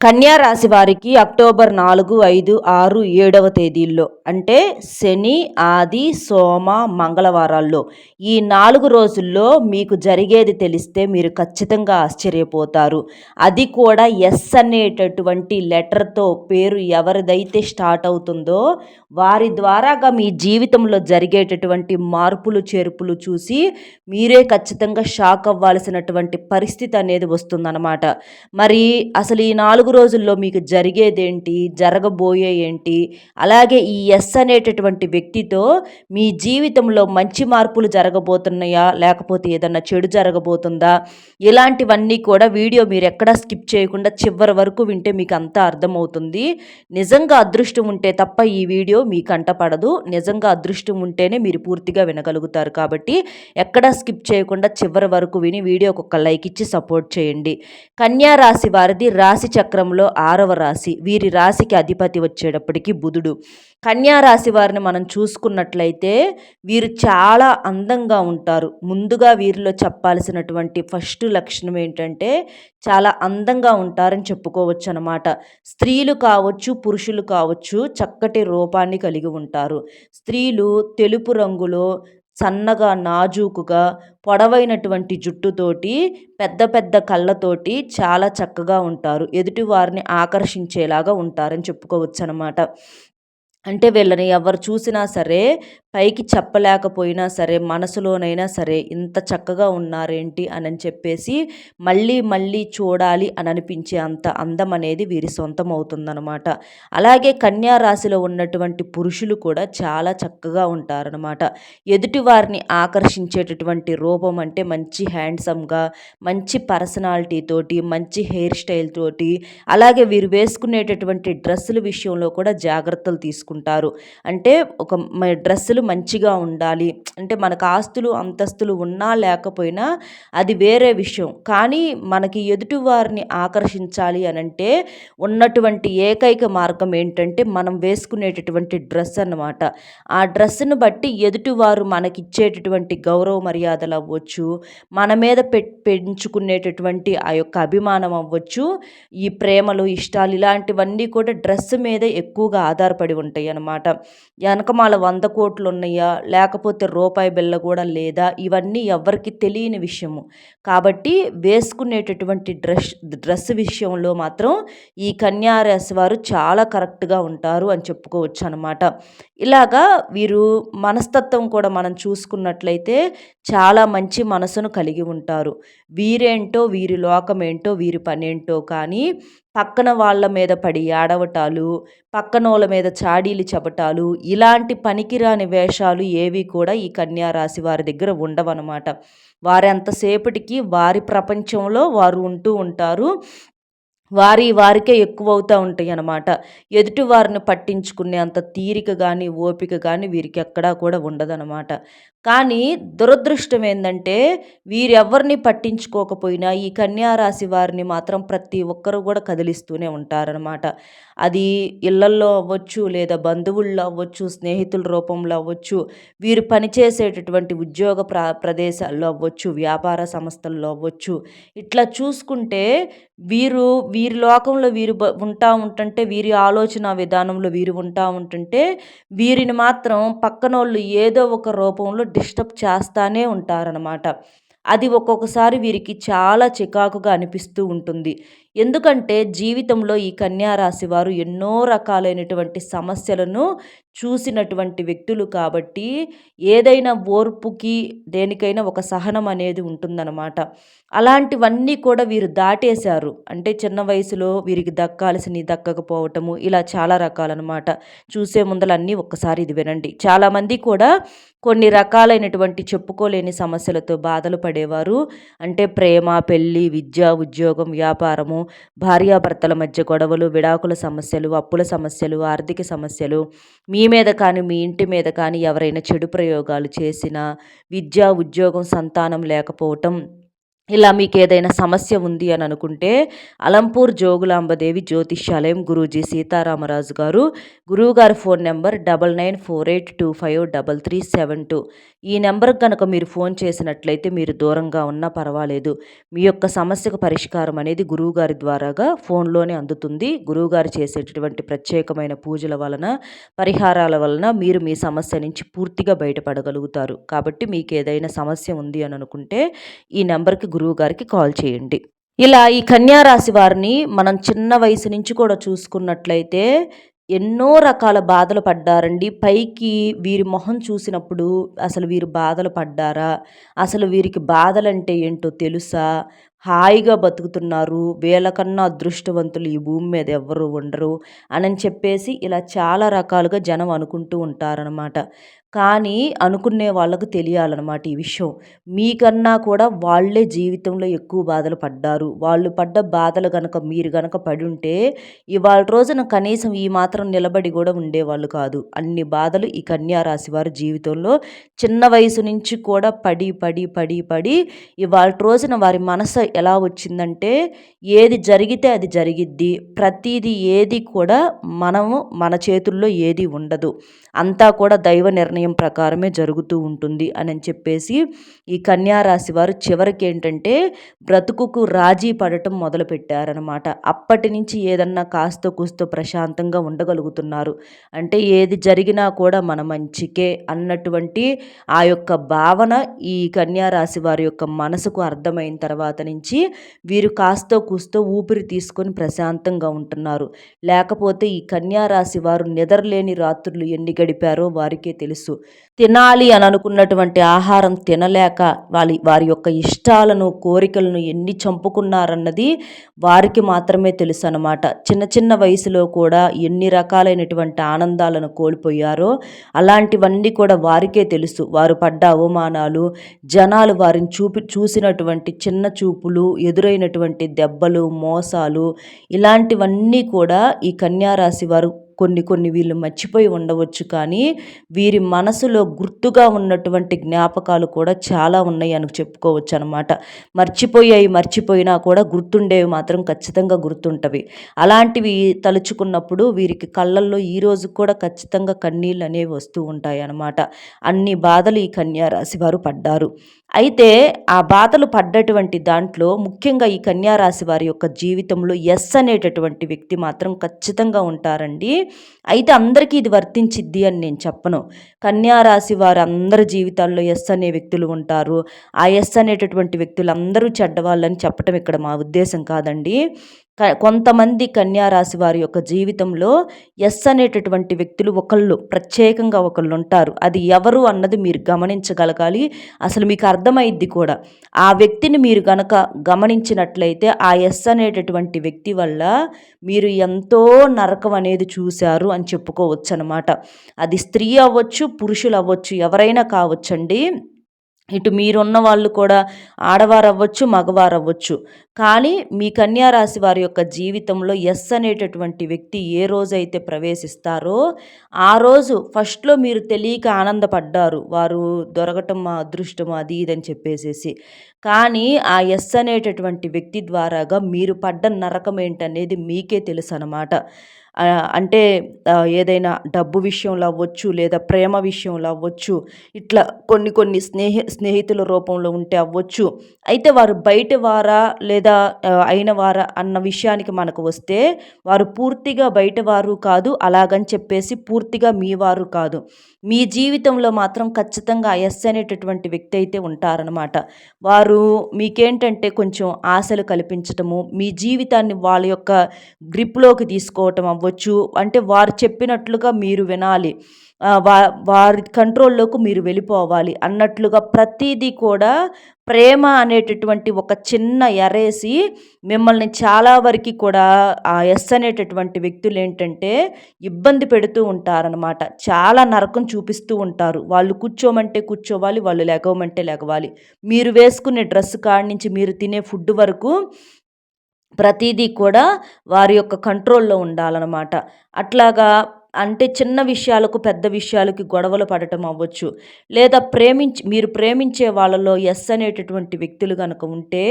కన్యా రాశి వారికి అక్టోబర్ నాలుగు ఐదు ఆరు ఏడవ తేదీల్లో అంటే శని ఆది సోమ మంగళవారాల్లో ఈ నాలుగు రోజుల్లో మీకు జరిగేది తెలిస్తే మీరు ఖచ్చితంగా ఆశ్చర్యపోతారు. అది కూడా ఎస్ అనేటటువంటి లెటర్తో పేరు ఎవరిదైతే స్టార్ట్ అవుతుందో వారి ద్వారాగా మీ జీవితంలో జరిగేటటువంటి మార్పులు చేర్పులు చూసి మీరే ఖచ్చితంగా షాక్ అవ్వాల్సినటువంటి పరిస్థితి అనేది వస్తుందన్నమాట. మరి అసలు ఈ నాలుగు నాలుగు రోజుల్లో మీకు జరిగేదేంటి? జరగబోయే ఏంటి? అలాగే ఈ ఎస్ అనేటటువంటి వ్యక్తితో మీ జీవితంలో మంచి మార్పులు జరగబోతున్నాయా? లేకపోతే ఏదన్నా చెడు జరగబోతుందా? ఇలాంటివన్నీ కూడా వీడియో మీరు ఎక్కడా స్కిప్ చేయకుండా చివరి వరకు వింటే మీకు అంతా అర్థమవుతుంది. నిజంగా అదృష్టం ఉంటే తప్ప ఈ వీడియో మీకు అంటపడదు నిజంగా అదృష్టం ఉంటేనే మీరు పూర్తిగా వినగలుగుతారు కాబట్టి ఎక్కడా స్కిప్ చేయకుండా చివరి వరకు విని వీడియోకి ఒక లైక్ ఇచ్చి సపోర్ట్ చేయండి. కన్యా రాశి వారిది రాశి చక్ర చక్రంలో ఆరవ రాశి. వీరి రాశికి అధిపతి వచ్చేటప్పటికి బుధుడు. కన్యా రాశి వారిని మనం చూసుకున్నట్లయితే వీరు చాలా అందంగా ఉంటారు. ముందుగా వీరిలో చెప్పాల్సినటువంటి ఫస్ట్ లక్షణం ఏంటంటే చాలా అందంగా ఉంటారని చెప్పుకోవచ్చు అనమాట స్త్రీలు కావచ్చు పురుషులు కావచ్చు చక్కటి రూపాన్ని కలిగి ఉంటారు. స్త్రీలు తెలుపు రంగులో సన్నగా నాజూకుగా పొడవైనటువంటి జుట్టుతోటి పెద్ద పెద్ద కళ్ళతోటి చాలా చక్కగా ఉంటారు. ఎదుటి వారిని ఆకర్షించేలాగా ఉంటారని చెప్పుకోవచ్చు అనమాట అంటే వీళ్ళని ఎవరు చూసినా సరే పైకి చెప్పలేకపోయినా సరే మనసులోనైనా సరే ఇంత చక్కగా ఉన్నారేంటి అని చెప్పేసి మళ్ళీ మళ్ళీ చూడాలి అని అనిపించే అంత అందం అనేది వీరి సొంతం అవుతుందన్నమాట అలాగే కన్యా రాశిలో ఉన్నటువంటి పురుషులు కూడా చాలా చక్కగా ఉంటారనమాట ఎదుటి వారిని ఆకర్షించేటటువంటి రూపం అంటే మంచి హ్యాండ్సమ్గా మంచి పర్సనాలిటీ తోటి మంచి హెయిర్ స్టైల్ తోటి అలాగే వీరు వేసుకునేటటువంటి డ్రెస్సుల విషయంలో కూడా జాగ్రత్తలు తీసుకుంటారు. అంటే ఒక డ్రెస్సులు మంచిగా ఉండాలి. అంటే మనకు ఆస్తులు అంతస్తులు ఉన్నా లేకపోయినా అది వేరే విషయం. కానీ మనకి ఎదుటివారిని ఆకర్షించాలి అని అంటే ఉన్నటువంటి ఏకైక మార్గం ఏంటంటే మనం వేసుకునేటటువంటి డ్రెస్ అన్నమాట. ఆ డ్రెస్సును బట్టి ఎదుటివారు మనకిచ్చేటటువంటి గౌరవ మర్యాదలు అవ్వచ్చు. మన మీద పె పెంచుకునేటటువంటి ఆ యొక్క అభిమానం అవ్వచ్చు. ఈ ప్రేమలు ఇష్టాలు ఇలాంటివన్నీ కూడా డ్రెస్ మీద ఎక్కువగా ఆధారపడి ఉంటాయి. అన్నమాట వెనకమాల వంద కోట్లు ఉన్నాయా లేకపోతే రూపాయి బిల్ల కూడా లేదా? ఇవన్నీ ఎవరికి తెలియని విషయము. కాబట్టి వేసుకునేటటువంటి డ్రెస్ డ్రెస్ విషయంలో మాత్రం ఈ కన్యారాశి వారు చాలా కరెక్ట్గా ఉంటారు అని చెప్పుకోవచ్చు అనమాట ఇలాగా వీరు మనస్తత్వం కూడా మనం చూసుకున్నట్లయితే చాలా మంచి మనసును కలిగి ఉంటారు. వీరేంటో వీరి లోకమేంటో వీరి పనేంటో కానీ పక్కన వాళ్ళ మీద పడి ఆడవటాలు పక్కనోళ్ళ మీద చాడి చాడీలు చపటాలు ఇలాంటి పనికిరాని వేషాలు ఏవి కూడా ఈ కన్యా రాశి వారి దగ్గర ఉండవన్నమాట. వారెంతసేపటికి వారి ప్రపంచంలో వారు ఉంటూ ఉంటారు. వారి వారికే ఎక్కువ అవుతూ ఉంటాయి అన్నమాట ఎదుటి వారిని పట్టించుకునే అంత తీరిక కానీ ఓపిక కానీ వీరికి ఎక్కడా కూడా ఉండదన్నమాట. కానీ దురదృష్టం ఏంటంటే వీరెవ్వరిని పట్టించుకోకపోయినా ఈ కన్యారాశి వారిని మాత్రం ప్రతి ఒక్కరు కూడా కదిలిస్తూనే ఉంటారనమాట అది ఇళ్ళల్లో అవ్వచ్చు లేదా బంధువుల్లో అవ్వచ్చు స్నేహితుల రూపంలో అవ్వచ్చు వీరు పనిచేసేటటువంటి ఉద్యోగ ప్ర ప్రదేశాల్లో అవ్వచ్చు వ్యాపార సంస్థల్లో అవ్వచ్చు. ఇట్లా చూసుకుంటే వీరు వీరి లోకంలో వీరు ఉంటా ఉంటుంటే వీరి ఆలోచన విధానంలో వీరు ఉంటా ఉంటుంటే వీరిని మాత్రం పక్కనోళ్ళు ఏదో ఒక రూపంలో డిస్టర్బ్ చేస్తానే ఉంటారనమాట అది ఒక్కొక్కసారి వీరికి చాలా చికాకుగా అనిపిస్తూ ఉంటుంది. ఎందుకంటే జీవితంలో ఈ కన్యారాశి వారు ఎన్నో రకాలైనటువంటి సమస్యలను చూసినటువంటి వ్యక్తులు కాబట్టి ఏదైనా ఓర్పుకి దేనికైనా ఒక సహనం అనేది ఉంటుందన్నమాట. అలాంటివన్నీ కూడా వీరు దాటేశారు. అంటే చిన్న వయసులో వీరికి దక్కాల్సినవి దక్కకపోవటము ఇలా చాలా రకాలన్నమాట. చూసే ముందలన్నీ ఒక్కసారి ఇది వినండి. చాలామంది కూడా కొన్ని రకాలైనటువంటి చెప్పుకోలేని సమస్యలతో బాధలు పడేవారు. అంటే ప్రేమ పెళ్ళి విద్య ఉద్యోగం వ్యాపారము భార్యాభర్తల మధ్య గొడవలు విడాకుల సమస్యలు అప్పుల సమస్యలు ఆర్థిక సమస్యలు మీ మీద కానీ మీ ఇంటి మీద కానీ ఎవరైనా చెడు ప్రయోగాలు చేసినా విద్య ఉద్యోగం సంతానం లేకపోవటం ఇలా మీకు ఏదైనా సమస్య ఉంది అని అనుకుంటే అలంపూర్ జోగులాంబదేవి జ్యోతిష్యాలయం గురూజీ సీతారామరాజు గారు గురువుగారి phone number double nine four eight two five double three seven two. ఈ నెంబర్కి కనుక మీరు ఫోన్ చేసినట్లయితే మీరు దూరంగా ఉన్నా పర్వాలేదు. మీ యొక్క సమస్యకు పరిష్కారం అనేది గురువుగారి ద్వారాగా ఫోన్లోనే అందుతుంది. గురువుగారు చేసేటటువంటి ప్రత్యేకమైన పూజల వలన పరిహారాల వలన మీరు మీ సమస్య నుంచి పూర్తిగా బయటపడగలుగుతారు. కాబట్టి మీకు ఏదైనా సమస్య ఉంది అని అనుకుంటే ఈ నెంబర్కి గురువు గారికి కాల్ చేయండి. ఇలా ఈ కన్యారాశి వారిని మనం చిన్న వయసు నుంచి కూడా చూసుకున్నట్లయితే ఎన్నో రకాల బాధలు పడ్డారండి. పైకి వీరి మొహం చూసినప్పుడు అసలు వీరు బాధలు పడ్డారా? అసలు వీరికి బాధలంటే ఏంటో తెలుసా? హాయిగా బతుకుతున్నారు. వీళ్ళకన్నా అదృష్టవంతులు ఈ భూమి మీద ఎవ్వరు ఉండరు. అని చెప్పేసి ఇలా చాలా రకాలుగా జనం అనుకుంటూ ఉంటారనమాట కానీ అనుకునే వాళ్ళకు తెలియాలన్నమాట ఈ విషయం. మీకన్నా కూడా వాళ్ళే జీవితంలో ఎక్కువ బాధలు పడ్డారు. వాళ్ళు పడ్డ బాధలు కనుక మీరు కనుక పడి ఉంటే ఇవాళ రోజున కనీసం ఈ మాత్రం నిలబడి కూడా ఉండేవాళ్ళు కాదు. అన్ని బాధలు ఈ కన్యారాశి వారి జీవితంలో చిన్న వయసు నుంచి కూడా పడి పడి పడి పడి ఇవాళ రోజున వారి మనసు ఎలా వచ్చిందంటే ఏది జరిగితే అది జరిగిద్ది. ప్రతిదీ ఏది కూడా మనము మన చేతుల్లో ఏది ఉండదు. అంతా కూడా దైవ నిర్ణయం ప్రకారమే జరుగుతూ ఉంటుంది అని చెప్పేసి ఈ కన్యారాశి వారు చివరికి ఏంటంటే బ్రతుకుకు రాజీ పడటం మొదలుపెట్టారనమాట అప్పటి నుంచి ఏదన్నా కాస్త కూస్తో ప్రశాంతంగా ఉండగలుగుతున్నారు. అంటే ఏది జరిగినా కూడా మన మంచికే అన్నటువంటి ఆ యొక్క భావన ఈ కన్యారాశి వారి యొక్క మనసుకు అర్థమైన తర్వాత నుంచి వీరు కాస్తో కూస్తో ఊపిరి తీసుకొని ప్రశాంతంగా ఉంటున్నారు. లేకపోతే ఈ కన్యారాశి వారు నిద్రలేని రాత్రులు ఎన్ని గడిపారో వారికే తెలుసు. తినాలి అని అనుకున్నటువంటి ఆహారం తినలేక వాళ్ళ వారి యొక్క ఇష్టాలను కోరికలను ఎన్ని చంపుకున్నారన్నది వారికి మాత్రమే తెలుసు అనమాట చిన్న చిన్న వయసులో కూడా ఎన్ని రకాలైనటువంటి ఆనందాలను కోల్పోయారో అలాంటివన్నీ కూడా వారికే తెలుసు. వారు పడ్డ అవమానాలు జనాలు వారిని చూపి చూసినటువంటి చిన్న చూపులు ఎదురైనటువంటి దెబ్బలు మోసాలు ఇలాంటివన్నీ కూడా ఈ కన్యారాశి వారు కొన్ని కొన్ని వీళ్ళు మర్చిపోయి ఉండవచ్చు కానీ వీరి మనసులో గుర్తుగా ఉన్నటువంటి జ్ఞాపకాలు కూడా చాలా ఉన్నాయి అని చెప్పుకోవచ్చు అనమాట మర్చిపోయాయి మర్చిపోయినా కూడా గుర్తుండేవి మాత్రం ఖచ్చితంగా గుర్తుంటవి. అలాంటివి తలుచుకున్నప్పుడు వీరికి కళ్ళల్లో ఈరోజు కూడా ఖచ్చితంగా కన్నీళ్ళు అనేవి వస్తూ ఉంటాయి అన్నమాట అన్ని బాధలు ఈ కన్యారాశి వారు పడ్డారు. అయితే ఆ బాధలు పడ్డటువంటి దాంట్లో ముఖ్యంగా ఈ కన్యారాశి వారి యొక్క జీవితంలో ఎస్ అనేటటువంటి వ్యక్తి మాత్రం ఖచ్చితంగా ఉంటారండి. అయితే అందరికీ ఇది వర్తించిద్ది అని నేను చెప్పను. కన్యారాశి వారు అందరి జీవితాల్లో ఎస్ అనే వ్యక్తులు ఉంటారు. ఆ ఎస్ అనేటటువంటి వ్యక్తులు అందరూ చెడ్డవాళ్ళని చెప్పటం ఇక్కడ మా ఉద్దేశం కాదండి. కొంతమంది కన్యారాశి వారి యొక్క జీవితంలో ఎస్ అనేటటువంటి వ్యక్తులు ఒకళ్ళు ప్రత్యేకంగా ఒకళ్ళు ఉంటారు. అది ఎవరు అన్నది మీరు గమనించగలగాలి. అసలు మీకు అర్థమైద్ది కూడా. ఆ వ్యక్తిని మీరు గనక గమనించినట్లయితే ఆ ఎస్ అనేటటువంటి వ్యక్తి వల్ల మీరు ఎంతో నరకం అనేది చూశారు అని చెప్పుకోవచ్చు అనమాట అది స్త్రీ అవ్వచ్చు పురుషులు అవ్వచ్చు ఎవరైనా కావచ్చండి. ఇటు మీరున్న వాళ్ళు కూడా ఆడవారు అవ్వచ్చు మగవారు అవ్వచ్చు కానీ మీ కన్యారాశి వారి యొక్క జీవితంలో ఎస్ అనేటటువంటి వ్యక్తి ఏ రోజైతే ప్రవేశిస్తారో ఆ రోజు ఫస్ట్లో మీరు తెలియక ఆనందపడ్డారు. వారు దొరకటం మా అదృష్టం అది ఇదని చెప్పేసేసి. కానీ ఆ ఎస్ అనేటటువంటి వ్యక్తి ద్వారాగా మీరు పడ్డ నరకం ఏంటనేది మీకే తెలుసు అనమాట అంటే ఏదైనా డబ్బు విషయంలో అవ్వచ్చు లేదా ప్రేమ విషయంలో అవ్వచ్చు ఇట్లా కొన్ని కొన్ని స్నేహ స్నేహితుల రూపంలో ఉంటే అవ్వచ్చు. అయితే వారు బయట వారా లేదా అయిన వారా అన్న విషయానికి మనకు వస్తే వారు పూర్తిగా బయట వారు కాదు అలాగని చెప్పేసి పూర్తిగా మీ వారు కాదు. మీ జీవితంలో మాత్రం ఖచ్చితంగా ఎస్ అనేటటువంటి వ్యక్తి అయితే ఉంటారనమాట వారు మీకేంటంటే కొంచెం ఆశలు కల్పించటము మీ జీవితాన్ని వాళ్ళ యొక్క గ్రిప్లోకి తీసుకోవటం అవ్వచ్చు అంటే వారు చెప్పినట్లుగా మీరు వినాలి. వా వారి కంట్రోల్లోకి మీరు వెళ్ళిపోవాలి అన్నట్లుగా ప్రతిదీ కూడా ప్రేమ అనేటటువంటి ఒక చిన్న ఎరేసి మిమ్మల్ని చాలా వరకు కూడా ఆ ఎస్ అనేటటువంటి వ్యక్తులు ఏంటంటే ఇబ్బంది పెడుతూ ఉంటారనమాట చాలా నరకం చూపిస్తూ ఉంటారు. వాళ్ళు కూర్చోమంటే కూర్చోవాలి వాళ్ళు లెగవమంటే లెగవాలి. మీరు వేసుకునే డ్రెస్ కాడి నుంచి మీరు తినే ఫుడ్ వరకు ప్రతిదీ కూడా వారి యొక్క కంట్రోల్లో ఉండాలన్నమాట. అట్లాగా అంటే చిన్న విషయాలకు పెద్ద విషయాలకి గొడవలు పడటం అవ్వచ్చు. లేదా ప్రేమించి మీరు ప్రేమించే వాళ్ళలో ఎస్ అనేటటువంటి వ్యక్తులు కనుక ఉంటే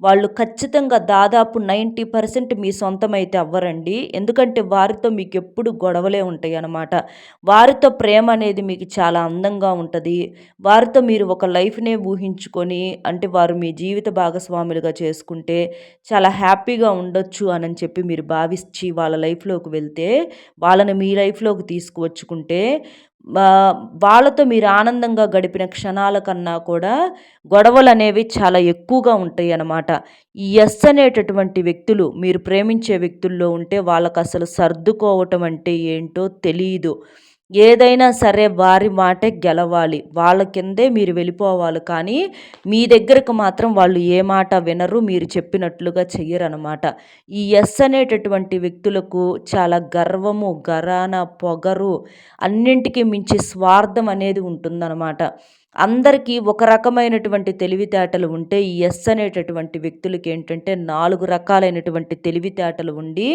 వాళ్ళు ఖచ్చితంగా దాదాపు నైంటీ పర్సెంట్ మీ సొంతమైతే అవ్వరండి. ఎందుకంటే వారితో మీకు ఎప్పుడు గొడవలే ఉంటాయి అన్నమాట వారితో ప్రేమ అనేది మీకు చాలా అందంగా ఉంటుంది. వారితో మీరు ఒక లైఫ్నే ఊహించుకొని అంటే వారు మీ జీవిత భాగస్వాములుగా చేసుకుంటే చాలా హ్యాపీగా ఉండొచ్చు అని చెప్పి మీరు భావించి వాళ్ళ లైఫ్లోకి వెళ్తే వాళ్ళని మీ లైఫ్లోకి తీసుకువచ్చుకుంటే వాళ్ళతో మీరు ఆనందంగా గడిపిన క్షణాల కన్నా కూడా గొడవలు అనేవి చాలా ఎక్కువగా ఉంటాయి అన్నమాట ఈ ఎస్ అనేటటువంటి వ్యక్తులు మీరు ప్రేమించే వ్యక్తుల్లో ఉంటే వాళ్ళకు అసలు సర్దుకోవటం అంటే ఏంటో తెలియదు ఏదైనా సరే వారి మాటే గెలవాలి. వాళ్ళ కిందే మీరు వెళ్ళిపోవాలి. కానీ మీ దగ్గరకు మాత్రం వాళ్ళు ఏ మాట వినరు. మీరు చెప్పినట్లుగా చెయ్యరనమాట ఈ ఎస్ అనేటటువంటి వ్యక్తులకు చాలా గర్వము గరాన పొగరు అన్నింటికి మించి స్వార్థం అనేది ఉంటుందన్నమాట. అందరికీ ఒక రకమైనటువంటి తెలివితేటలు ఉంటే ఈ ఎస్ అనేటటువంటి వ్యక్తులకి ఏంటంటే నాలుగు రకాలైనటువంటి తెలివితేటలు ఉండి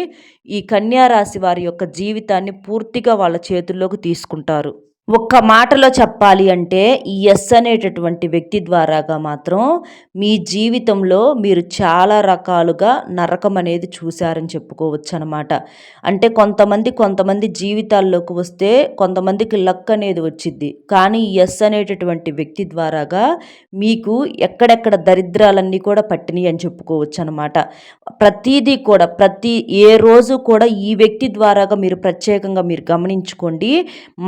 ఈ కన్యారాశి వారి యొక్క జీవితాన్ని పూర్తిగా వాళ్ళ చేతుల్లోకి తీసుకుంటారు. ఒక్క మాటలో చెప్పాలి అంటే ఈ ఎస్ అనేటటువంటి వ్యక్తి ద్వారాగా మాత్రం మీ జీవితంలో మీరు చాలా రకాలుగా నరకం అనేది చూశారని చెప్పుకోవచ్చు అనమాట అంటే కొంతమంది కొంతమంది జీవితాల్లోకి వస్తే కొంతమందికి లక్ అనేది వచ్చింది కానీ ఈ ఎస్ అనేటటువంటి వ్యక్తి ద్వారాగా మీకు ఎక్కడెక్కడ దరిద్రాలన్నీ కూడా పట్టినాయి అని చెప్పుకోవచ్చు అనమాట ప్రతిదీ కూడా ప్రతి ఏ రోజు కూడా ఈ వ్యక్తి ద్వారాగా మీరు ప్రత్యేకంగా మీరు గమనించుకోండి.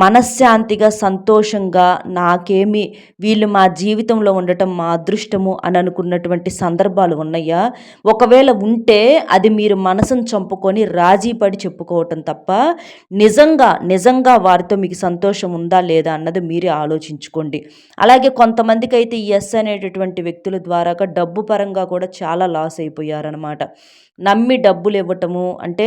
మనశ్శాంతి శాంతిగా సంతోషంగా నాకేమి వీళ్ళు మా జీవితంలో ఉండటం మా అదృష్టము అని అనుకున్నటువంటి సందర్భాలు ఉన్నాయా? ఒకవేళ ఉంటే అది మీరు మనసును చంపుకొని రాజీ పడి చెప్పుకోవటం తప్ప నిజంగా నిజంగా వారితో మీకు సంతోషం ఉందా లేదా అన్నది మీరే ఆలోచించుకోండి. అలాగే కొంతమందికి అయితే ఈ ఎస్ అనేటటువంటి వ్యక్తుల ద్వారా డబ్బు పరంగా కూడా చాలా లాస్ అయిపోయారనమాట నమ్మి డబ్బులు ఇవ్వటము అంటే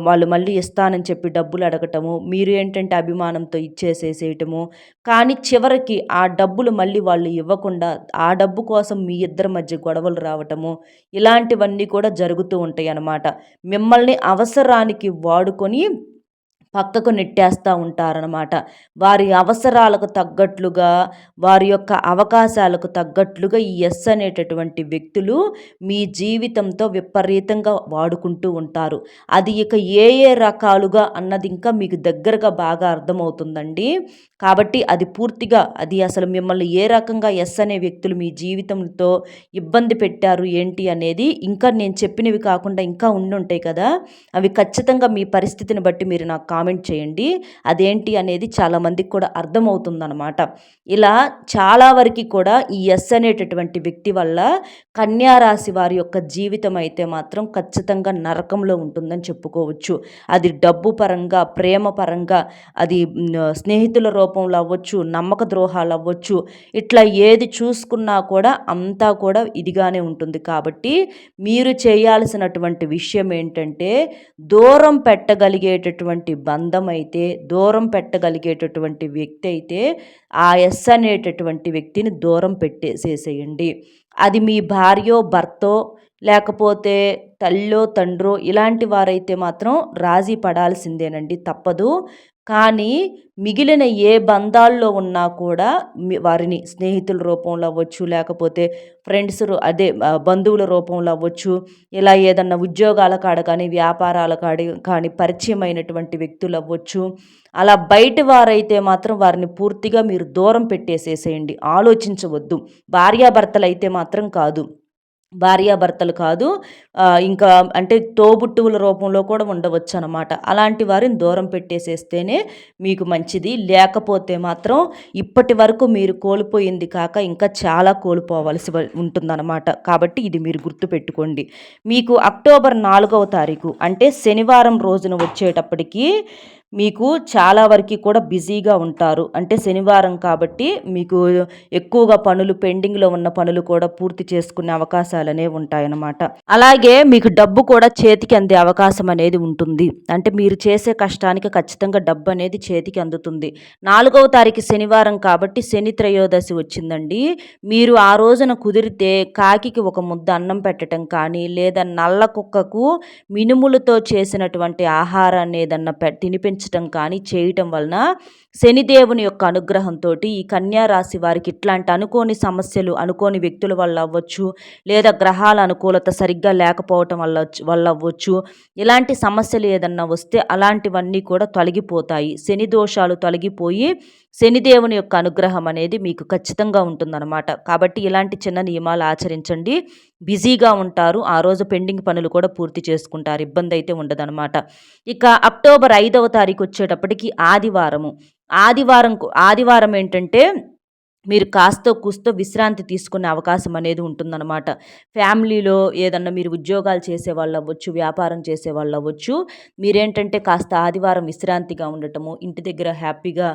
వాళ్ళు మళ్ళీ ఇస్తానని చెప్పి డబ్బులు అడగటము మీరు ఏంటంటే అభిమానంతో ఇచ్చేసేసేయటము. కానీ చివరికి ఆ డబ్బులు మళ్ళీ వాళ్ళు ఇవ్వకుండా ఆ డబ్బు కోసం మీ ఇద్దరి మధ్య గొడవలు రావటము ఇలాంటివన్నీ కూడా జరుగుతూ ఉంటాయి అన్నమాట మిమ్మల్ని అవసరానికి వాడుకొని పక్కకు నెట్టేస్తూ ఉంటారనమాట వారి అవసరాలకు తగ్గట్లుగా వారి యొక్క అవకాశాలకు తగ్గట్లుగా ఈ ఎస్ అనేటటువంటి వ్యక్తులు మీ జీవితంతో విపరీతంగా వాడుకుంటూ ఉంటారు. అది ఇక ఏ ఏ రకాలుగా అన్నది ఇంకా మీకు దగ్గరగా బాగా అర్థమవుతుందండి. కాబట్టి అది పూర్తిగా అది అసలు మిమ్మల్ని ఏ రకంగా ఎస్ అనే వ్యక్తులు మీ జీవితంతో ఇబ్బంది పెట్టారు ఏంటి అనేది ఇంకా నేను చెప్పినవి కాకుండా ఇంకా ఉండి ఉంటాయి కదా. అవి ఖచ్చితంగా మీ పరిస్థితిని బట్టి మీరు నాకు కామెంట్ చేయండి. అదేంటి అనేది చాలామందికి కూడా అర్థమవుతుందనమాట ఇలా చాలా వరకు కూడా ఈ ఎస్ అనేటటువంటి వ్యక్తి వల్ల కన్యారాశి వారి యొక్క జీవితం అయితే మాత్రం ఖచ్చితంగా నరకంలో ఉంటుందని చెప్పుకోవచ్చు. అది డబ్బు పరంగా ప్రేమ పరంగా అది స్నేహితుల రూపంలో అవ్వచ్చు నమ్మక ద్రోహాలు అవ్వచ్చు ఇట్లా ఏది చూసుకున్నా కూడా అంతా కూడా ఇదిగానే ఉంటుంది. కాబట్టి మీరు చేయాల్సినటువంటి విషయం ఏంటంటే దూరం పెట్టగలిగేటటువంటి బంధం అయితే దూరం పెట్టగలిగేటటువంటి వ్యక్తి అయితే ఆ ఎస్ అనేటటువంటి వ్యక్తిని దూరం పెట్టేసేసేయండి. అది మీ భార్యో భర్తో లేకపోతే తల్లో తండ్రో ఇలాంటి వారైతే మాత్రం రాజీ పడాల్సిందేనండి తప్పదు. కానీ మిగిలిన ఏ బంధాల్లో ఉన్నా కూడా వారిని స్నేహితుల రూపంలో అవ్వచ్చు లేకపోతే ఫ్రెండ్స్ అదే బంధువుల రూపంలో అవ్వచ్చు ఇలా ఏదన్నా ఉద్యోగాల కాడ కానీ వ్యాపారాల కాడ కానీ పరిచయమైనటువంటి వ్యక్తులు అవ్వచ్చు. అలా బయట వారైతే మాత్రం వారిని పూర్తిగా మీరు దూరం పెట్టేసేసేయండి. ఆలోచించవద్దు. భార్యాభర్తలు అయితే మాత్రం కాదు. భార్యాభర్తలు కాదు ఇంకా అంటే తోబుట్టువుల రూపంలో కూడా ఉండవచ్చు అనమాట అలాంటి వారిని దూరం పెట్టేసేస్తేనే మీకు మంచిది. లేకపోతే మాత్రం ఇప్పటి వరకు మీరు కోల్పోయింది కాక ఇంకా చాలా కోల్పోవలసి ఉంటుందన్నమాట. కాబట్టి ఇది మీరు గుర్తుపెట్టుకోండి. మీకు అక్టోబర్ నాలుగవ తారీఖు అంటే శనివారం రోజున వచ్చేటప్పటికి మీకు చాలా వరకు కూడా బిజీగా ఉంటారు. అంటే శనివారం కాబట్టి మీకు ఎక్కువగా పనులు పెండింగ్లో ఉన్న పనులు కూడా పూర్తి చేసుకునే అవకాశాలు అనేవి ఉంటాయన్నమాట. అలాగే మీకు డబ్బు కూడా చేతికి అందే అవకాశం అనేది ఉంటుంది. అంటే మీరు చేసే కష్టానికి ఖచ్చితంగా డబ్బు అనేది చేతికి అందుతుంది. నాలుగవ తారీఖు శనివారం కాబట్టి శని త్రయోదశి వచ్చిందండి. మీరు ఆ రోజున కుదిరితే కాకికి ఒక ముద్ద అన్నం పెట్టడం కానీ లేదా నల్ల కుక్కకు మినుములతో చేసినటువంటి ఆహారాన్ని ఏదన్నా తినిపించ ఆలోచించటం కానీ చేయటం వలన శనిదేవుని యొక్క అనుగ్రహంతో ఈ కన్యా రాశి వారికి ఇట్లాంటి అనుకోని సమస్యలు అనుకోని వ్యక్తుల వల్ల అవ్వచ్చు లేదా గ్రహాల అనుకూలత సరిగ్గా లేకపోవటం వల్ల వల్ల అవ్వచ్చు. ఇలాంటి సమస్యలు ఏదన్నా వస్తే అలాంటివన్నీ కూడా తొలగిపోతాయి. శని దోషాలు తొలగిపోయి శనిదేవుని యొక్క అనుగ్రహం అనేది మీకు ఖచ్చితంగా ఉంటుందన్నమాట. కాబట్టి ఇలాంటి చిన్న నియమాలు ఆచరించండి. బిజీగా ఉంటారు. ఆ రోజు పెండింగ్ పనులు కూడా పూర్తి చేసుకుంటారు. ఇబ్బంది అయితే ఉండదన్నమాట. ఇక అక్టోబర్ ఐదవ తారీఖు వచ్చేటప్పటికి ఆదివారము. ఆదివారం ఆదివారం ఏంటంటే మీరు కాస్తో కూస్తో విశ్రాంతి తీసుకునే అవకాశం అనేది ఉంటుందన్నమాట. ఫ్యామిలీలో ఏదన్నా మీరు ఉద్యోగాలు చేసే వాళ్ళు అవ్వచ్చు వ్యాపారం చేసే వాళ్ళు అవ్వచ్చు మీరేంటంటే కాస్త ఆదివారం విశ్రాంతిగా ఉండటము ఇంటి దగ్గర హ్యాపీగా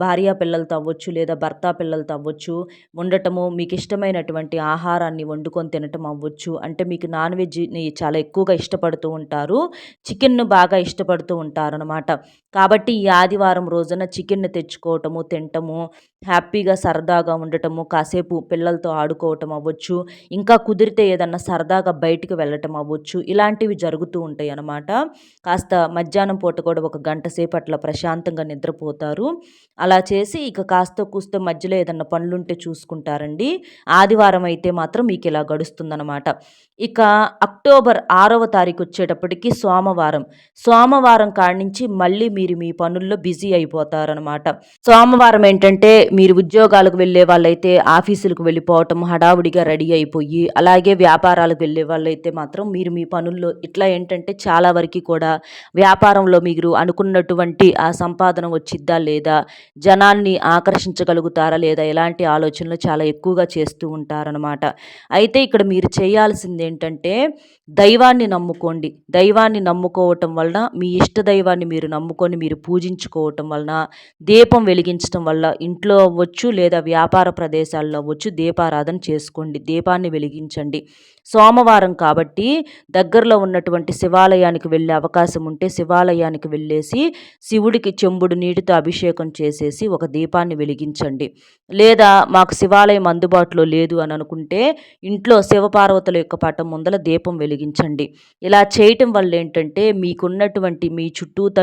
భార్య పిల్లలతో అవ్వచ్చు లేదా భర్త పిల్లలతో అవ్వచ్చు ఉండటము మీకు ఇష్టమైనటువంటి ఆహారాన్ని వండుకొని తినటం అవ్వచ్చు అంటే మీకు నాన్ వెజ్ని చాలా ఎక్కువగా ఇష్టపడుతూ ఉంటారు చికెన్ను బాగా ఇష్టపడుతూ ఉంటారనమాట కాబట్టి ఈ ఆదివారం రోజున చికెన్ తెచ్చుకోవటము తినటము హ్యాపీగా సరదాగా ఉండటము కాసేపు పిల్లలతో ఆడుకోవటం అవ్వచ్చు ఇంకా కుదిరితే ఏదన్నా సరదాగా బయటికి వెళ్ళటం అవ్వచ్చు ఇలాంటివి జరుగుతూ ఉంటాయి అన్నమాట. కాస్త మధ్యాహ్నం పూట కూడా ఒక గంట సేపు అట్లా ప్రశాంతంగా నిద్రపోతారు. అలా చేసి ఇక కాస్త కూస్త మధ్యలో ఏదన్నా పనులుంటే చూసుకుంటారండి. ఆదివారం అయితే మాత్రం మీకు ఇలా గడుస్తుందన్నమాట. ఇక అక్టోబర్ ఆరవ తారీఖు వచ్చేటప్పటికి సోమవారం. సోమవారం కాడి నుంచి మళ్ళీ మీరు మీరు మీ పనుల్లో బిజీ అయిపోతారనమాట సోమవారం ఏంటంటే మీరు ఉద్యోగాలకు వెళ్ళే వాళ్ళైతే ఆఫీసులకు వెళ్ళిపోవటం హడావుడిగా రెడీ అయిపోయి అలాగే వ్యాపారాలకు వెళ్ళే వాళ్ళైతే మాత్రం మీరు మీ పనుల్లో ఇట్లా ఏంటంటే చాలా వరకు కూడా వ్యాపారంలో మీరు అనుకున్నటువంటి ఆ సంపాదన వచ్చిద్దా లేదా జనాన్ని ఆకర్షించగలుగుతారా లేదా ఇలాంటి ఆలోచనలు చాలా ఎక్కువగా చేస్తూ ఉంటారనమాట అయితే ఇక్కడ మీరు చేయాల్సింది ఏంటంటే దైవాన్ని నమ్ముకోండి. దైవాన్ని నమ్ముకోవటం వలన మీ ఇష్ట దైవాన్ని మీరు నమ్ముకొని మీరు పూజించుకోవటం వలన దీపం వెలిగించటం వల్ల ఇంట్లో అవ్వచ్చు లేదా వ్యాపార ప్రదేశాల్లో అవ్వచ్చు దీపారాధన చేసుకోండి దీపాన్ని వెలిగించండి. సోమవారం కాబట్టి దగ్గరలో ఉన్నటువంటి శివాలయానికి వెళ్ళే అవకాశం ఉంటే శివాలయానికి వెళ్ళేసి శివుడికి చెంబుడు నీటితో అభిషేకం చేసేసి ఒక దీపాన్ని వెలిగించండి. లేదా మాకు శివాలయం అందుబాటులో లేదు అని అనుకుంటే ఇంట్లో శివపార్వతుల యొక్క పటం ముందల దీపం వెలిగించండి. ఇలా చేయటం వల్ల ఏంటంటే మీకున్నటువంటి మీ చుట్టూత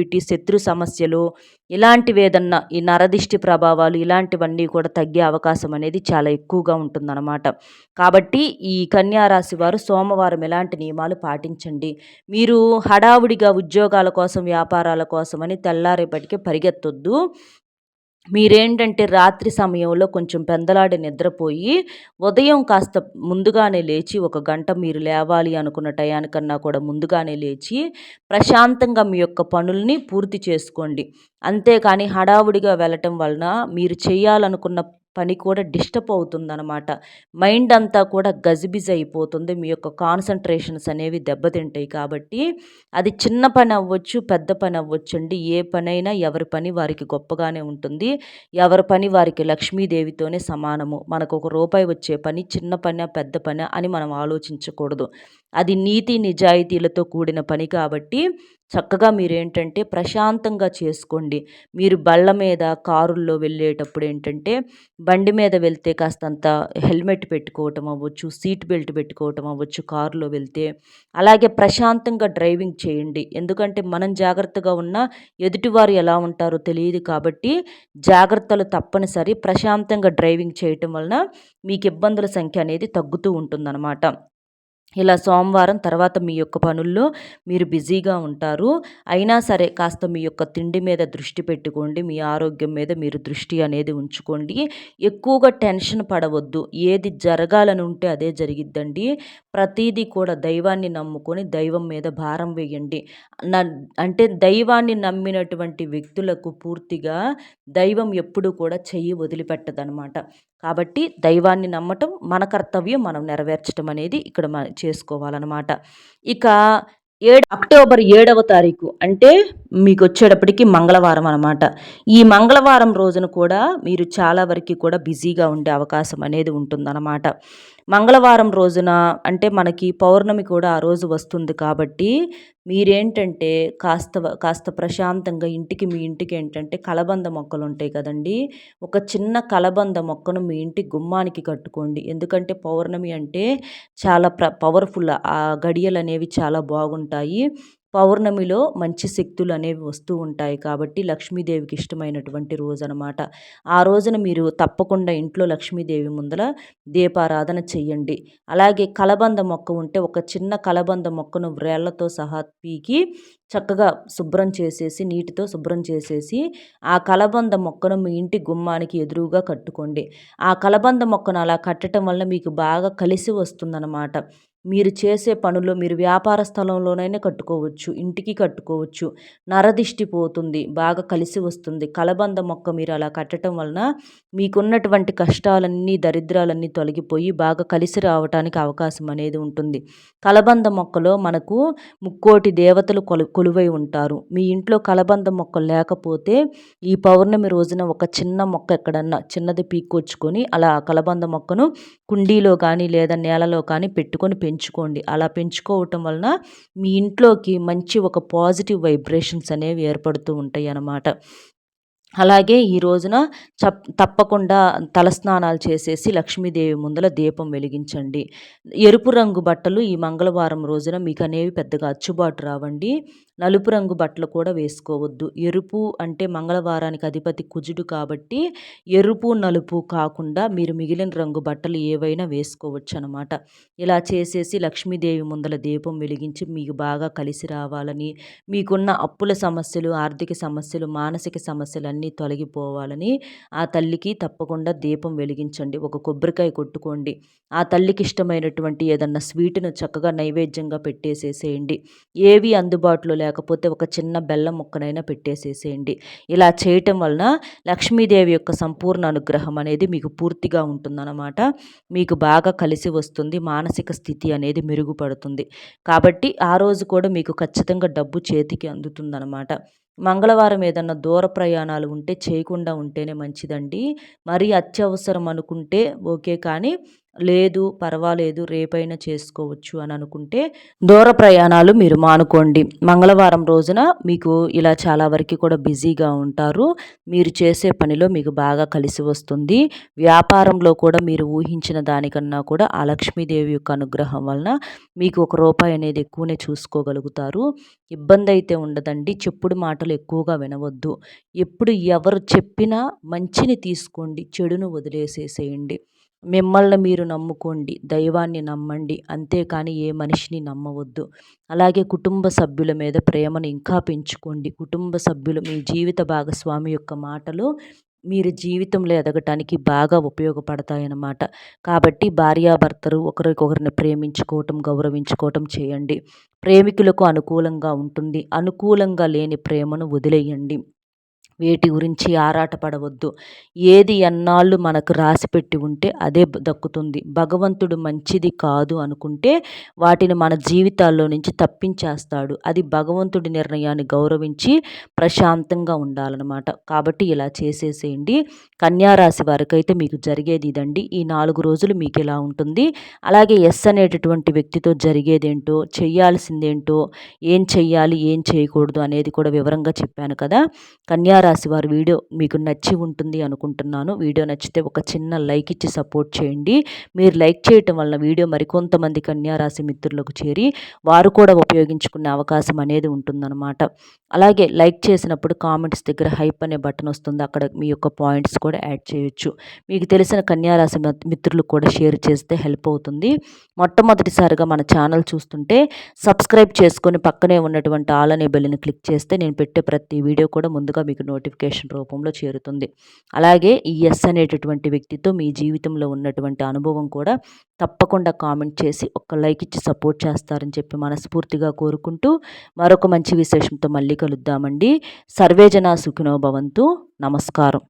నెగిటివిటీ శత్రు సమస్యలు ఇలాంటివి ఏదన్నా ఈ నరదిష్టి ప్రభావాలు ఇలాంటివన్నీ కూడా తగ్గే అవకాశం అనేది చాలా ఎక్కువగా ఉంటుందన్నమాట. కాబట్టి ఈ కన్యారాశి వారు సోమవారం ఎలాంటి నియమాలు పాటించండి? మీరు హడావుడిగా ఉద్యోగాల కోసం వ్యాపారాల కోసం అని తెల్లారేపటికి పరిగెత్తొద్దు. మీరేంటంటే రాత్రి సమయంలో కొంచెం పెందలాడి నిద్రపోయి ఉదయం కాస్త ముందుగానే లేచి ఒక గంట మీరు లేవాలి అనుకున్న టయానికన్నా కూడా ముందుగానే లేచి ప్రశాంతంగా మీ యొక్క పనుల్ని పూర్తి చేసుకోండి. అంతేకాని హడావుడిగా వెళ్ళటం వలన మీరు చేయాలనుకున్న పని కూడా డిస్టర్బ్ అవుతుందన్నమాట. మైండ్ అంతా కూడా గజిబిజి అయిపోతుంది. మీ యొక్క కాన్సన్ట్రేషన్స్ అనేవి దెబ్బతింటాయి కాబట్టి అది చిన్న పని అవ్వచ్చు పెద్ద పని అవ్వచ్చు అండి. ఏ పనైనా ఎవరి పని వారికి గొప్పగానే ఉంటుంది. ఎవరి పని వారికి లక్ష్మీదేవితోనే సమానము. మనకు ఒక రూపాయి వచ్చే పని చిన్న పని పెద్ద పని అని మనం ఆలోచించకూడదు. అది నీతి నిజాయితీలతో కూడిన పని కాబట్టి చక్కగా మీరేంటంటే ప్రశాంతంగా చేసుకోండి. మీరు బళ్ళ మీద కారుల్లో వెళ్ళేటప్పుడు ఏంటంటే బండి మీద వెళ్తే కాస్తంత హెల్మెట్ పెట్టుకోవటం అవ్వచ్చు సీట్ బెల్ట్ పెట్టుకోవటం అవ్వచ్చు కారులో వెళ్తే. అలాగే ప్రశాంతంగా డ్రైవింగ్ చేయండి. ఎందుకంటే మనం జాగ్రత్తగా ఉన్నా ఎదుటివారు ఎలా ఉంటారో తెలియదు కాబట్టి జాగ్రత్తలు తప్పనిసరి ప్రశాంతంగా డ్రైవింగ్ చేయటం వలన మీకు ఇబ్బందుల సంఖ్య అనేది తగ్గుతూ ఉంటుందన్నమాట. ఇలా సోమవారం తర్వాత మీ యొక్క పనుల్లో మీరు బిజీగా ఉంటారు. అయినా సరే కాస్త మీ యొక్క తిండి మీద దృష్టి పెట్టుకోండి. మీ ఆరోగ్యం మీద మీరు దృష్టి అనేది ఉంచుకోండి. ఎక్కువగా టెన్షన్ పడవద్దు. ఏది జరగాలని ఉంటే అదే జరిగిద్దండి. ప్రతీది కూడా దైవాన్ని నమ్ముకొని దైవం మీద భారం వేయండి. అంటే దైవాన్ని నమ్మినటువంటి వ్యక్తులకు పూర్తిగా దైవం ఎప్పుడు కూడా చెయ్యి వదిలిపెట్టదనమాట. కాబట్టి దైవాన్ని నమ్మటం మన కర్తవ్యం మనం నెరవేర్చడం అనేది ఇక్కడ మనం చేసుకోవాలన్నమాట. ఇక ఏడు అక్టోబర్ ఏడవ తారీఖు అంటే మీకు వచ్చేటప్పటికి మంగళవారం అనమాట ఈ మంగళవారం రోజున కూడా మీరు చాలా వరకు కూడా బిజీగా ఉండే అవకాశం అనేది ఉంటుందన్నమాట. మంగళవారం రోజున అంటే మనకి పౌర్ణమి కూడా ఆ రోజు వస్తుంది కాబట్టి మీరేంటంటే కాస్త కాస్త ప్రశాంతంగా ఇంటికి మీ ఇంటికి ఏంటంటే కలబంద మొక్కలు ఉంటాయి కదండి. ఒక చిన్న కలబంద మొక్కను మీ ఇంటి గుమ్మానికి కట్టుకోండి. ఎందుకంటే పౌర్ణమి అంటే చాలా ప్ర పవర్ఫుల్ ఆ గడియలు అనేవి చాలా బాగుంటాయి. పౌర్ణమిలో మంచి శక్తులు అనేవి వస్తూ ఉంటాయి కాబట్టి లక్ష్మీదేవికి ఇష్టమైనటువంటి రోజు అనమాట ఆ రోజున మీరు తప్పకుండా ఇంట్లో లక్ష్మీదేవి ముందర దీపారాధన చెయ్యండి. అలాగే కలబంద మొక్క ఉంటే ఒక చిన్న కలబంద మొక్కను వ్రేళ్ళతో సహా పీకి చక్కగా శుభ్రం చేసేసి నీటితో శుభ్రం చేసేసి ఆ కలబంద మొక్కను మీ ఇంటి గుమ్మానికి ఎదురుగా కట్టుకోండి. ఆ కలబంద మొక్కను అలా కట్టడం వల్ల మీకు బాగా కలిసి వస్తుందన్నమాట. మీరు చేసే పనులు మీరు వ్యాపార స్థలంలోనైనా కట్టుకోవచ్చు ఇంటికి కట్టుకోవచ్చు. నరదిష్టి పోతుంది బాగా కలిసి వస్తుంది. కలబంద మొక్క మీరు అలా కట్టడం వలన మీకున్నటువంటి కష్టాలన్నీ దరిద్రాలన్నీ తొలగిపోయి బాగా కలిసి రావటానికి అవకాశం అనేది ఉంటుంది. కలబంద మొక్కలో మనకు ముక్కోటి దేవతలు కొలు కొలువై ఉంటారు. మీ ఇంట్లో కలబంద మొక్క లేకపోతే ఈ పౌర్ణమి రోజున ఒక చిన్న మొక్క ఎక్కడన్నా చిన్నది పీక్కొచ్చుకొని అలా కలబంద మొక్కను కుండీలో కానీ లేదా నేలలో కానీ పెట్టుకొని పెంచుకోండి. అలా పెంచుకోవటం వలన మీ ఇంట్లోకి మంచి ఒక పాజిటివ్ వైబ్రేషన్స్ అనేవి ఏర్పడుతూ ఉంటాయి అన్నమాట అలాగే ఈ రోజున చప్ తప్పకుండా తలస్నానాలు చేసేసి లక్ష్మీదేవి ముందల దీపం వెలిగించండి. ఎరుపు రంగు బట్టలు ఈ మంగళవారం రోజున మీకు అనేవి పెద్దగా అచ్చుబాటు రావండి. నలుపు రంగు బట్టలు కూడా వేసుకోవద్దు. ఎరుపు అంటే మంగళవారానికి అధిపతి కుజుడు కాబట్టి ఎరుపు నలుపు కాకుండా మీరు మిగిలిన రంగు బట్టలు ఏవైనా వేసుకోవచ్చు అనమాట ఇలా చేసేసి లక్ష్మీదేవి ముందల దీపం వెలిగించి మీకు బాగా కలిసి రావాలని మీకున్న అప్పుల సమస్యలు ఆర్థిక సమస్యలు మానసిక సమస్యలు అన్నీ తొలగిపోవాలని ఆ తల్లికి తప్పకుండా దీపం వెలిగించండి. ఒక కొబ్బరికాయ కొట్టుకోండి. ఆ తల్లికి ఇష్టమైనటువంటి ఏదన్నా స్వీట్ను చక్కగా నైవేద్యంగా పెట్టేసేసేయండి. ఏవి అందుబాటులో లేక లేకపోతే ఒక చిన్న బెల్లం ముక్కనైనా పెట్టేసేసేయండి. ఇలా చేయటం వలన లక్ష్మీదేవి యొక్క సంపూర్ణ అనుగ్రహం అనేది మీకు పూర్తిగా ఉంటుందన్నమాట. మీకు బాగా కలిసి వస్తుంది మానసిక స్థితి అనేది మెరుగుపడుతుంది. కాబట్టి ఆ రోజు కూడా మీకు ఖచ్చితంగా డబ్బు చేతికి అందుతుందన్నమాట. మంగళవారం ఏదన్నా దూర ప్రయాణాలు ఉంటే చేయకుండా ఉంటేనే మంచిదండి. మరీ అత్యవసరం అనుకుంటే ఓకే కానీ లేదు పర్వాలేదు రేపైనా చేసుకోవచ్చు అని అనుకుంటే దూర ప్రయాణాలు మీరు మానుకోండి. మంగళవారం రోజున మీకు ఇలా చాలా వరకు కూడా బిజీగా ఉంటారు. మీరు చేసే పనిలో మీకు బాగా కలిసి వస్తుంది. వ్యాపారంలో కూడా మీరు ఊహించిన దానికన్నా కూడా ఆ లక్ష్మీదేవి యొక్క అనుగ్రహం వలన మీకు ఒక రూపాయి అనేది ఎక్కువనే చూసుకోగలుగుతారు. ఇబ్బంది అయితే ఉండదండి. చెప్పుడు మాటలు ఎక్కువగా వినవద్దు. ఎప్పుడు ఎవరు చెప్పినా మంచిని తీసుకోండి చెడును వదిలేసేసేయండి. మిమ్మల్ని మీరు నమ్ముకోండి దైవాన్ని నమ్మండి. అంతేకాని ఏ మనిషిని నమ్మవద్దు. అలాగే కుటుంబ సభ్యుల మీద ప్రేమను ఇంకా పెంచుకోండి. కుటుంబ సభ్యులు మీ జీవిత భాగస్వామి యొక్క మాటలు మీరు జీవితంలో ఎదగటానికి బాగా ఉపయోగపడతాయన్నమాట. కాబట్టి భార్యాభర్తలు ఒకరికొకరిని ప్రేమించుకోవటం గౌరవించుకోవటం చేయండి. ప్రేమికులకు అనుకూలంగా ఉంటుంది. అనుకూలంగా లేని ప్రేమను వదిలేయండి. వేటి గురించి ఆరాటపడవద్దు. ఏది ఎన్నాళ్ళు మనకు రాసిపెట్టి ఉంటే అదే దక్కుతుంది. భగవంతుడు మంచిది కాదు అనుకుంటే వాటిని మన జీవితాల్లో నుంచి తప్పించేస్తాడు. అది భగవంతుడి నిర్ణయాన్ని గౌరవించి ప్రశాంతంగా ఉండాలన్నమాట. కాబట్టి ఇలా చేసేసేయండి. కన్యారాశి వారికైతే మీకు జరిగేది ఇదండి. ఈ నాలుగు రోజులు మీకు ఇలా ఉంటుంది? అలాగే ఎస్ అనేటటువంటి వ్యక్తితో జరిగేదేంటో చేయాల్సిందేంటో ఏం చెయ్యాలి ఏం చేయకూడదు అనేది కూడా వివరంగా చెప్పాను కదా. కన్యారాశి రాశి వారి వీడియో మీకు నచ్చి ఉంటుంది అనుకుంటున్నాను. వీడియో నచ్చితే ఒక చిన్న లైక్ ఇచ్చి సపోర్ట్ చేయండి. మీరు లైక్ చేయటం వలన వీడియో మరికొంతమంది కన్యారాశి మిత్రులకు చేరి వారు కూడా ఉపయోగించుకునే అవకాశం అనేది ఉంటుందన్నమాట. అలాగే లైక్ చేసినప్పుడు కామెంట్స్ దగ్గర హైప్ అనే బటన్ వస్తుంది. అక్కడ మీ యొక్క పాయింట్స్ కూడా యాడ్ చేయొచ్చు. మీకు తెలిసిన కన్యారాశి మిత్రులు కూడా షేర్ చేస్తే హెల్ప్ అవుతుంది. మొట్టమొదటిసారిగా మన ఛానల్ చూస్తుంటే సబ్స్క్రైబ్ చేసుకొని పక్కనే ఉన్నటువంటి ఆల్ అనే బెల్ని క్లిక్ చేస్తే నేను పెట్టే ప్రతి వీడియో కూడా ముందుగా మీకు నోటిఫికేషన్ రూపంలో చేరుతుంది. అలాగే ఈ ఎస్ అనేటటువంటి వ్యక్తితో మీ జీవితంలో ఉన్నటువంటి అనుభవం కూడా తప్పకుండా కామెంట్ చేసి ఒక లైక్ ఇచ్చి సపోర్ట్ చేస్తారని చెప్పి మనస్ఫూర్తిగా కోరుకుంటూ మరొక మంచి విశేషంతో మళ్ళీ కలుద్దామండి. సర్వేజన సుఖినో భవంతు. నమస్కారం.